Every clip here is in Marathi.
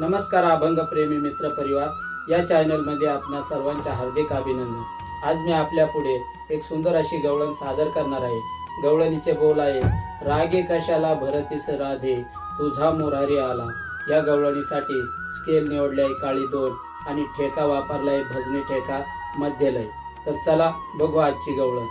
नमस्कार अभंग प्रेमी मित्र परिवार. या चॅनलमध्ये आपणा सर्वांचे हार्दिक अभिनंदन. आज मी आपल्या पुढे एक सुंदर अशी गवळण सादर करणार आहे. गवळणीचे बोल आहे रागे कशाला भरतीस राधे तुझा मुरारी आला. या गवळणीसाठी स्केल निवडले आहे काळी दोन आणि ठेका वापरलाय भजनी ठेका मध्यलय. तर चला बघू आजची गवळण.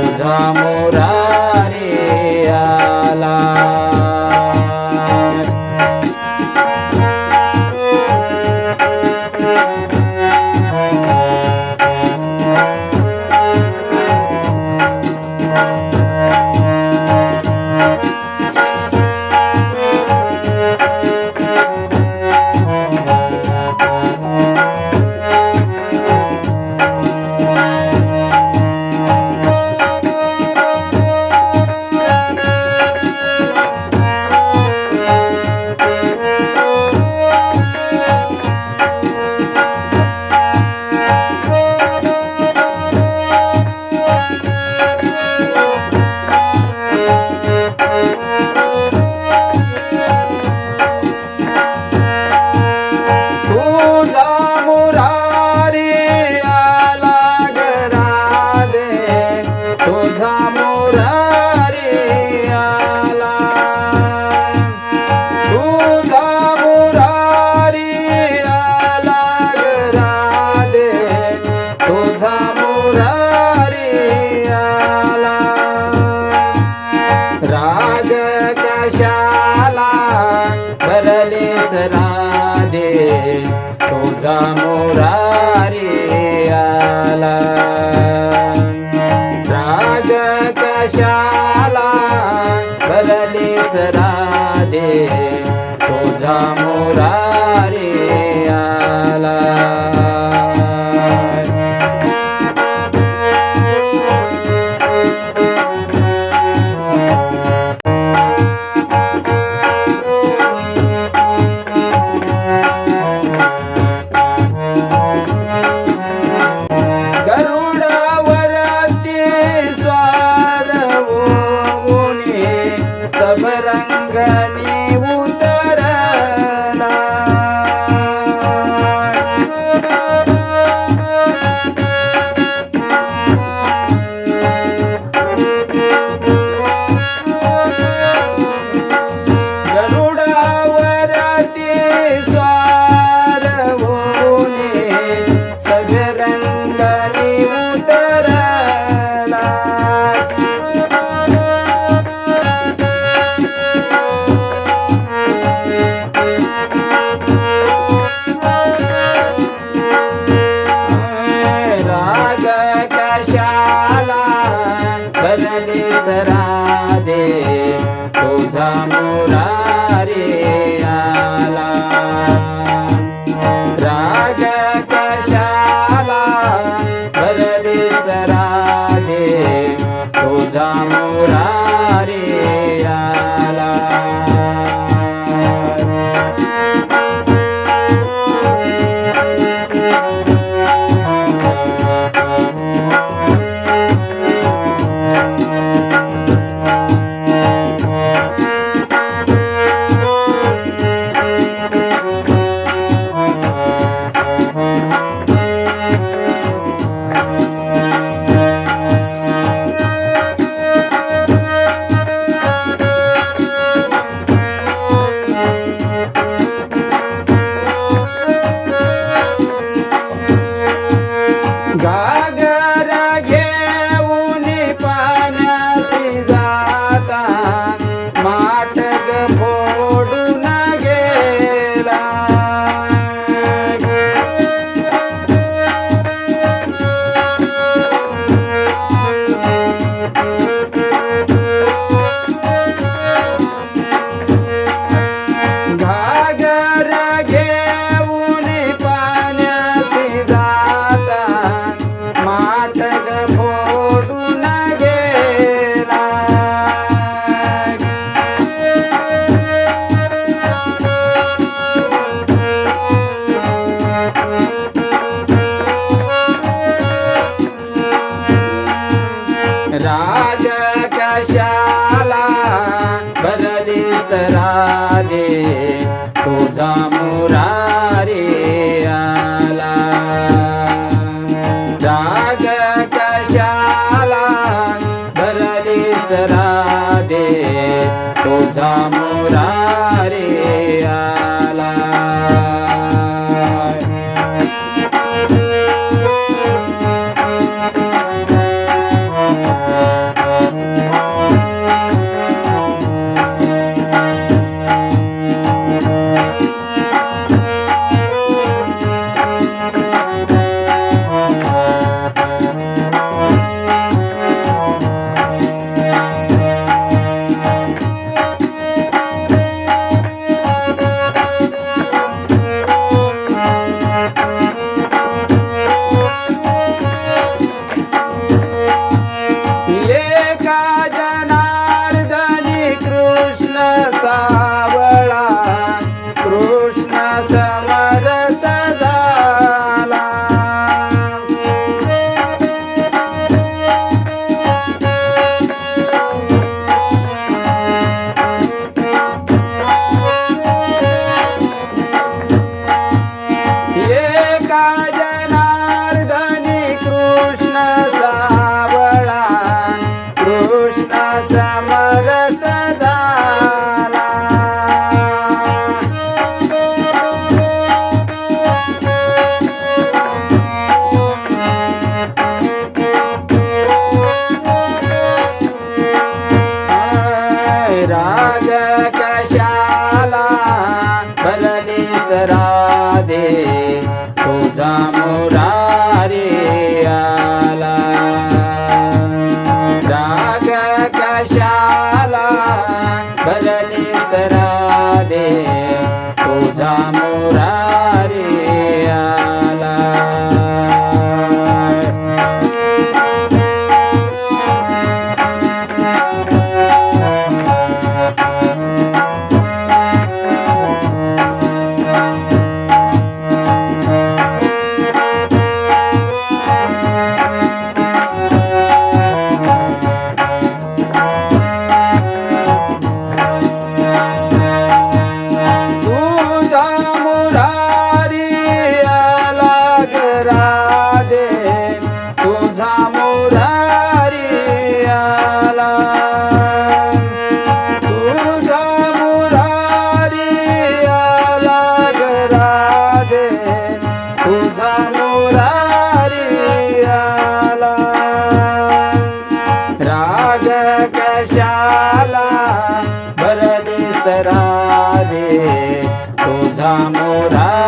तुझा मुरारी सरादे तुझा भरली सरादे तुझा मुरारी.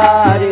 मोरारी